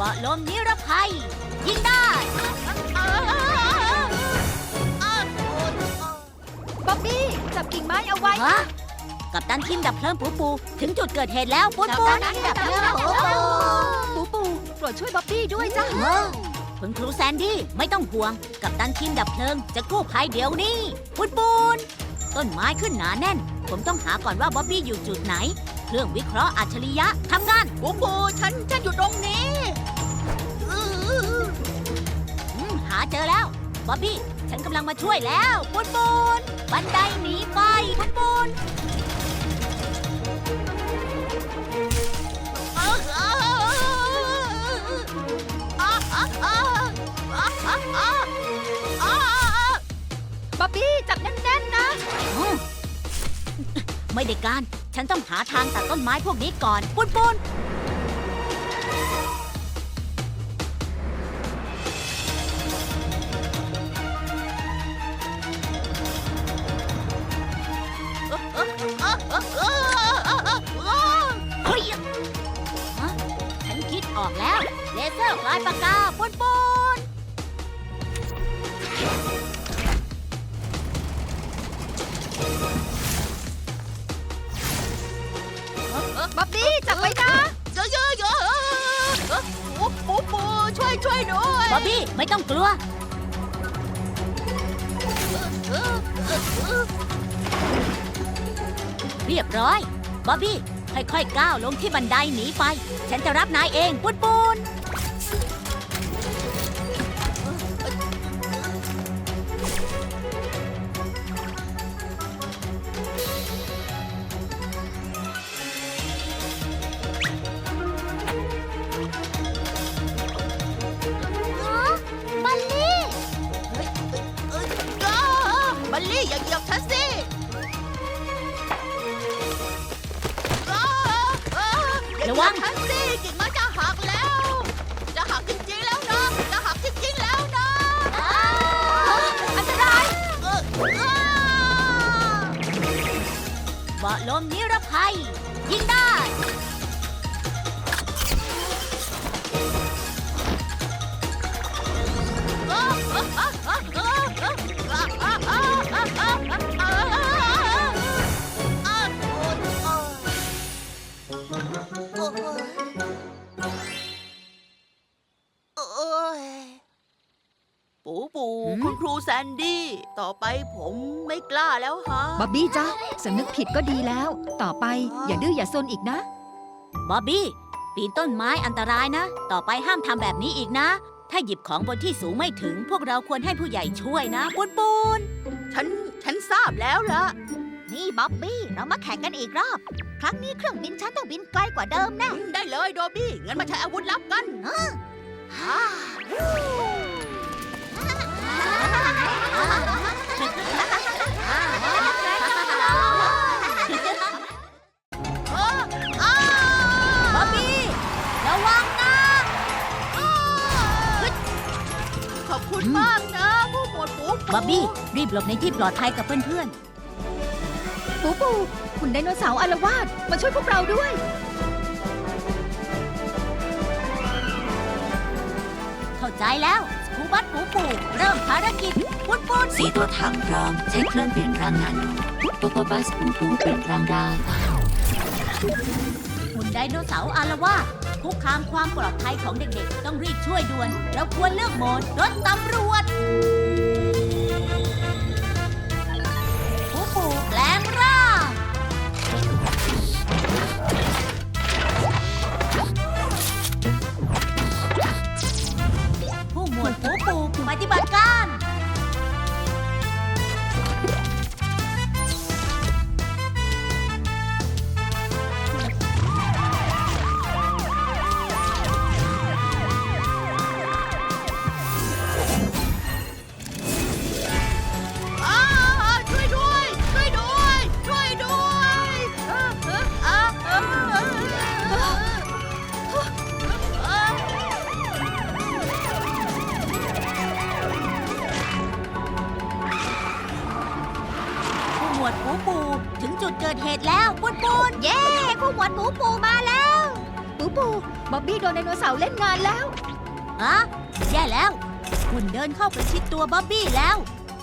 เบาะลมนิรภัย ยิงได้บ๊อบบี้จับกิ่งไม้เอาไว้ ฮะกับตันทีมดับเพลิงปูปู ถึงจุดเกิดเหตุแล้วปุ้นกับปุ้ตันนทีมดับเพลิงปูปู ปูปูโปรดช่วยบ๊อบบี้ด้วยจ้ะเออคุณครูแซนดี้ไม่ต้องห่วง กับตันทีมดับเพลิงจะกู้ภัยเดี๋ยวนี้ปุ้นปุ้นต้นไม้ขึ้นหนาแน่น ผมต้องหาก่อนว่าบ๊อบบี้อยู่จุดไหน เครื่องวิเคราะห์อัจฉริยะทำงานปูปูฉันฉันอยู่ตรงนี้อืมหาเจอแล้วบ๊อบบี้ฉันกำลังมาช่วยแล้วปุนปุนบันไดหนีไฟปุนปุนบ๊อบบี้จับแน่นๆนะ อืมไม่ได้การ ฉันต้องหาทางตัดต้นไม้พวกนี้ก่อน ปุนปุนเฮ้ยฮะฉันคิดออกแล้ว เลเซอร์ปลายปากกาปุนปุน บ๊อบบี้จับไว้นะปูปูปูช่วยช่วยด้วยบ๊อบบี้ไม่ต้องกลัวเรียบร้อยบ๊อบบี้ค่อยๆก้าวลงที่บันไดหนีไฟฉันจะรับนายเองปุนปุน อย่าเหยียบฉันสิกิ่งไม้จะหักแล้ว จะหักจริงๆแล้วนะจะหักจริงๆแล้วนะอันตรายเบาะลมนิรภัยยิงได้ นดี้ ต่อไปผมไม่กล้าแล้วฮะ บ๊อบบี้จ้ะสำนึกผิดก็ดีแล้ว ต่อไปอย่าดื้ออย่าซนอีกนะ บ๊อบบี้ ปีนต้นไม้อันตรายนะ ต่อไปห้ามทำแบบนี้อีกนะ ถ้าหยิบของบนที่สูงไม่ถึง พวกเราควรให้ผู้ใหญ่ช่วยนะปุนปุนฉัน ฉันทราบแล้วละนี่บ๊อบบี้ เรามาแข่งกันอีกรอบ ครั้งนี้เครื่องบินฉันต้องบินไกลกว่าเดิมแน่ ได้เลยโดบี้ งั้นมาใช้อาวุธลับกัน บ๊อบบี้ระวังนะขอบคุณมากนะผู้หมวดปูปูบ๊อบบี้รีบหลบในที่ปลอดภัยกับเพื่อนปูปูคุณไดโนเสาร์อารวาสมาช่วยพวกเราด้วย เข้าใจแล้ว สกูบัตปูปูเริ่มภารกิจปุนปุนสีตัวถังพร้อมใช้เครื่องเปลี่ยนรางนาโนโตโตบัสปูปูเปลี่ยนรางได้หุ่นไดโนเสาร์อารวาสคุกคามความปลอดภัยของเด็กๆ ต้องรีบช่วยด่วน เราควรเลือกโหมดรถตำรวจ ปูปฏิบัติการ วดปูปู ถึงจุดเกิดเหตุแล้วปุนปุนเย้ผู้หมวดปูปูมาแล้วปูปูบ๊อบบี้โดนไดโนเสาร์เล่นงานแล้วอะแย่แล้วหุ่นเดินเข้าประชิดตัวบ๊อบบี้แล้ว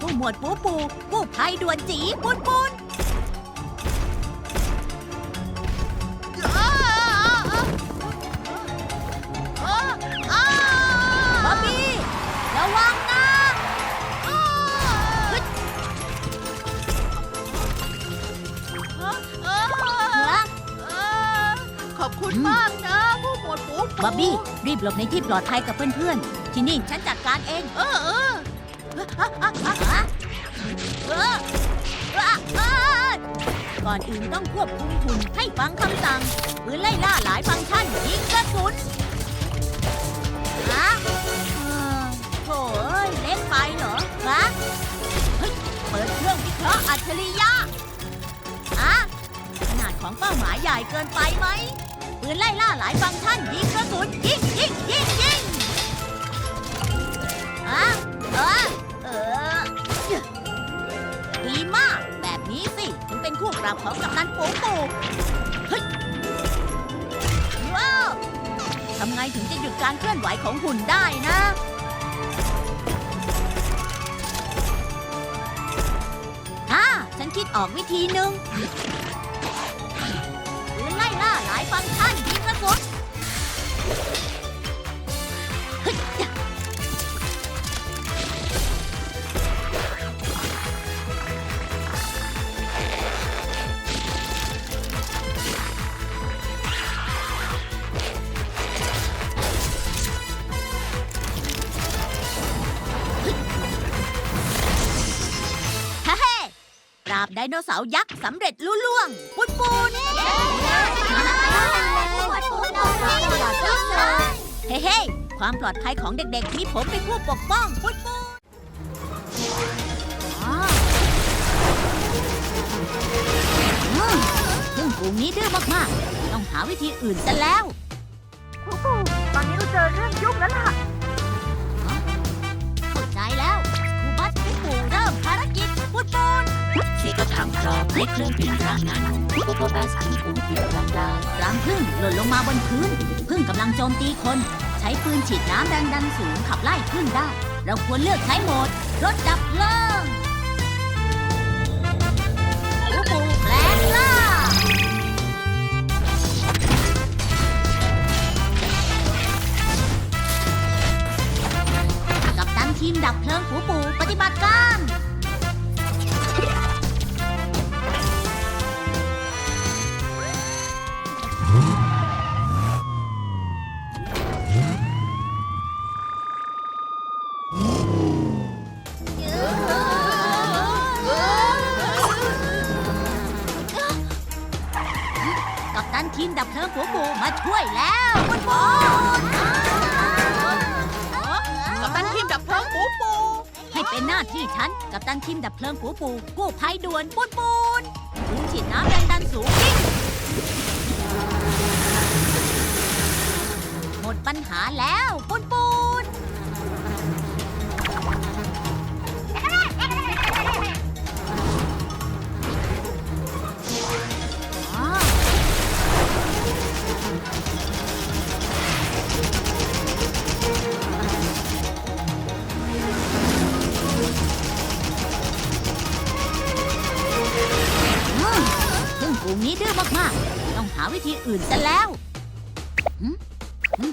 ผู้หมวดปูปูกู้ภัยด่วนจีปุนปุน บี้ รีบหลบในที่ปลอดภัยกับเพื่อนๆ ที่นี่ฉันจัดการเองเออเออเออเออเออก่อนอื่นต้องควบคุมหุ่นให้ฟังคำสั่งปืนไล่ล่าหลายฟังก์ชันยิงกระสุนฮะเออโถ่เอ้ยเล็กไปเหรอฮะเฮ้ยเปิดเครื่องวิเคราะห์อัจฉริยะอะขนาดของเป้าหมายใหญ่เกินไปไหม ปืนไล่ล่าหลายฟังก์ชันยิงกระสุนยิงยิงยิงยิงอะเออเออดีมาก แบบนี้สิถึงเป็นคู่ปรับของกำนันปูปูเฮ้ยว้าวทำไงถึงจะหยุดการเคลื่อนไหวของหุ่นได้นะอ่าฉันคิดออกวิธีหนึ่งายฟังก์ชันยิงกระสุน ไดโนเสาร์ยักษ์สำเร็จลุล่วง ปุนปุนเฮ้เฮ้ความปลอดภัยของเด็กๆ มีผมเป็นผู้ปกป้อง ปุนปุนซึ่งกลุ่มนี้ดื้อมากๆ ต้องหาวิธีอื่นซะแล้วปูปูตอนนี้เราเจอเรื่องยุ่งแล้วล่ะ กิจปุนปุนที่ก็ทำพร้อมให้เครื่องบินรางนาโนโตโตบัสปูปูบินรางได้รังพึ่งหล่นลงมาบนพื้นพึ่งกำลังโจมตีคน ใช้ปืนฉีดน้ำแรงดันสูงขับไล่พึ่งได้ เราควรเลือกใช้โหมดรถดับเพลิงปูปูแปลงล่ากับตันทีมดับเพลิงปูปูปฏิบัติการ ช่วยแล้วปูปูกับตันทีมดับเพลิงปูปู ให้เป็นหน้าที่ฉัน กับตันทีมดับเพลิงปูปู กู้ภัยด่วนปูนปูนปืนฉีดน้ำแรงดันสูงยิงหมดปัญหาแล้วปูนปูน พึ่งนี้ดื้อมากๆ ต้องหาวิธีอื่นซะแล้วหึหึ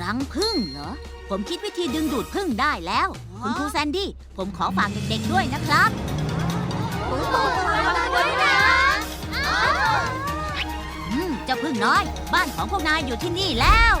รังพึ่งเหรอ ผมคิดวิธีดึงดูดพึ่งได้แล้ว คุณครูแซนดี้ ผมขอฝากเด็กๆด้วยนะครับ อืมเจ้าพึ่งน้อย บ้านของพวกนายอยู่ที่นี่แล้ว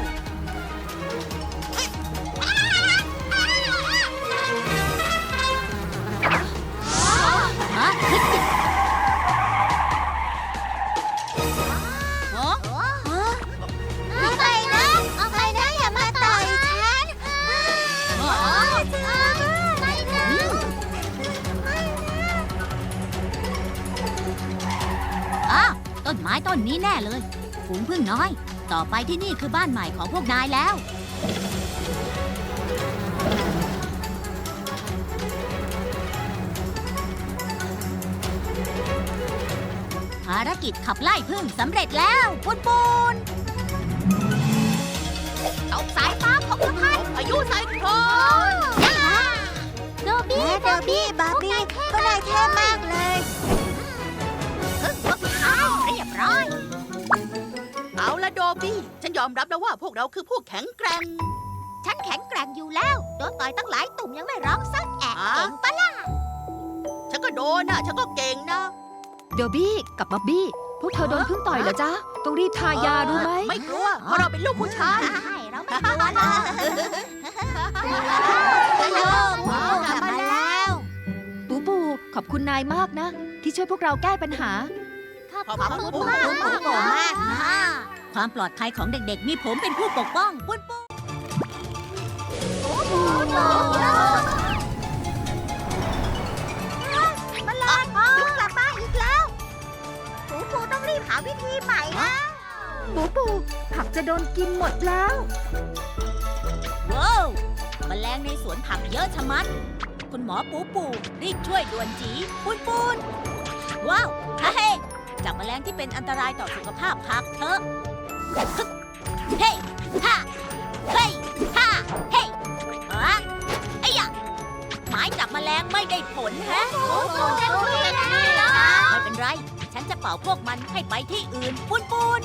ฝูงพึ่งน้อย ต่อไปที่นี่คือบ้านใหม่ของพวกนายแล้ว ภารกิจขับไล่พึ่งสำเร็จแล้ว ปุนปุนเอาสายฟ้าของทุกท่านพายุไซโครนโดบี้โดบี้บาร์บี้ อมรับแล้วว่าพวกเราคือผู้แข็งแกร่ง ฉันแข็งแกร่งอยู่แล้ว โดนต่อยตั้งหลายตุ่มยังไม่ร้องสักแอะอะเก่งปะล่ะ ฉันก็โดนนะฉันก็เก่งนะ โดบี้กับบ๊อบบี้ พวกเธอโดนพึ่งต่อยเหรอจ๊ะ ต้องรีบทายารู้ไหม ไม่กลัวเพราะเราเป็นลูกผู้ชายใช่เราไม่กลัวหรอกฮัลโหลกลับมาแล้วปูปูขอบคุณนายมากนะ ที่ช่วยพวกเราแก้ปัญหาขอบขอบคุคุณณมากขอบคุณมากนะ ความปลอดภัยของเด็กๆ มีผมเป็นผู้ปกป้องปุนปุนมันลอยลุกกลับมาอีกแล้วปูปูต้องรีบหาวิธีใหม่นะปูปูผักจะโดนกินหมดแล้วว้าวแมลงในสวนผักเยอะชะมัด คุณหมอปูปูรีบช่วยด่วนจีปุนปุนว้าวเฮ้ยจับแมลงที่เป็นอันตรายต่อสุขภาพผักเถอะ เฮ้ยฮ่าเฮ้ยฮ่าเฮ้ยอะไอ้ยะหมายจับแมลงไม่ได้ผลแฮะปูปูจะช่วยได้เหรอไม่เป็นไร ฉันจะเป่าพวกมันให้ไปที่อื่นปุนปุน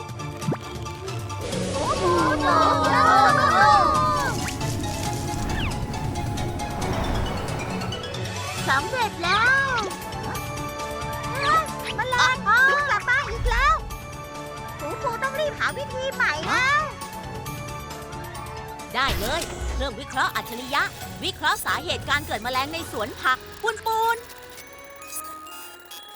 สำเร็จแล้ว รีบหาวิธีใหม่นะได้เลยเครื่องวิเคราะห์อัจฉริยะ วิเคราะห์สาเหตุการเกิดแมลงในสวนผักปุนปุน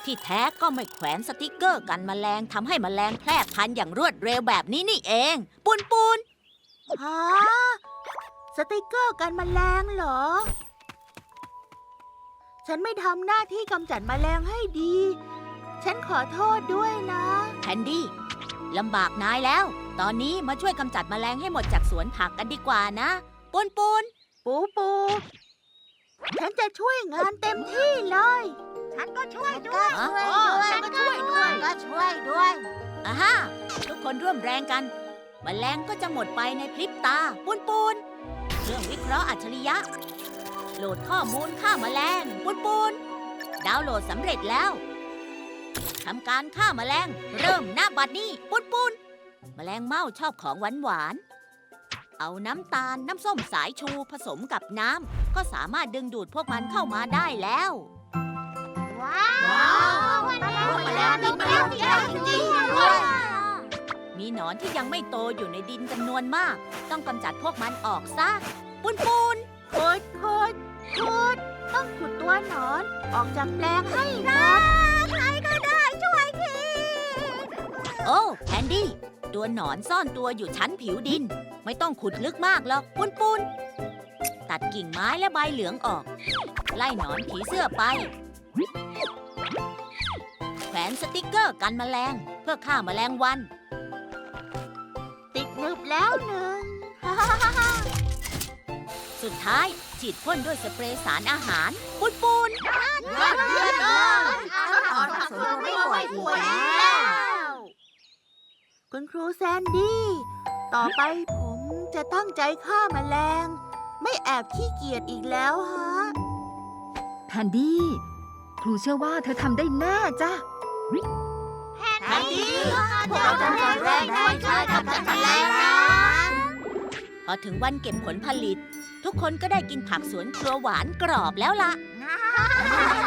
ที่แท้ก็ไม่แขวนสติกเกอร์กันแมลงทำให้แมลงแพร่พันธุ์อย่างรวดเร็วแบบนี้นี่เองปุนปุนฮะสติกเกอร์กันแมลงเหรอ ฉันไม่ทำหน้าที่กำจัดแมลงให้ดี ฉันขอโทษด้วยนะ แคนดี้ ลำบากนายแล้ว ตอนนี้มาช่วยกำจัดแมลงให้หมดจากสวนผักกันดีกว่านะปุนปุนปูปูฉันจะช่วยงานเต็มที่เลย ฉันก็ช่วยด้วยฉันก็ช่วยด้วย ก็ช่วยด้วยอ่าฮะทุกคนร่วมแรงกัน แมลงก็จะหมดไปในพริบตาปุนปุนเครื่องวิเคราะห์อัจฉริยะ โหลดข้อมูลฆ่าแมลงปุนปุนดาวน์โหลดสำเร็จแล้ว ทำการฆ่าแมลง เริ่มหน้าบัดนี้ปุนปุนแมลงเม่าชอบของหวานหวานๆเอาน้ำตาลน้ำส้มสายชูผสมกับน้ำก็สามารถดึงดูดพวกมันเข้ามาได้แล้ว ว้าวแมลงมีแมลงที่แข็งจริงด้วย มีหนอนที่ยังไม่โตอยู่ในดินจำนวนมาก ต้องกำจัดพวกมันออกซะปุนปุนขุดขุดขุดต้องขุดตัวหนอน ออกจากแปลงให้หมด โอ้แคนดี้ ตัวหนอนซ่อนตัวอยู่ชั้นผิวดิน ไม่ต้องขุดลึกมากหรอกปุนปุนตัดกิ่งไม้และใบเหลืองออก ไล่หนอนผีเสื้อไป แขวนสติกเกอร์กันแมลง เพื่อฆ่าแมลงวัน ติดหนึบแล้วหนึ่ง สุดท้ายฉีดพ่นด้วยสเปรย์สารอาหาร ปุนปุนยอดเยี่ยมเลย คุณครูแซนดี้ ต่อไปผมจะตั้งใจฆ่าแมลง ไม่แอบขี้เกียจอีกแล้วฮะ แพนดี้ ครูเชื่อว่าเธอทำได้แน่จ้ะ แพนดี้พวกเราจะแข็งแรงด้วยช่วยกำจัดแมลงนะพอถึงวันเก็บผลผลิต ทุกคนก็ได้กินผักสวนครัวหวานกรอบแล้วล่ะเ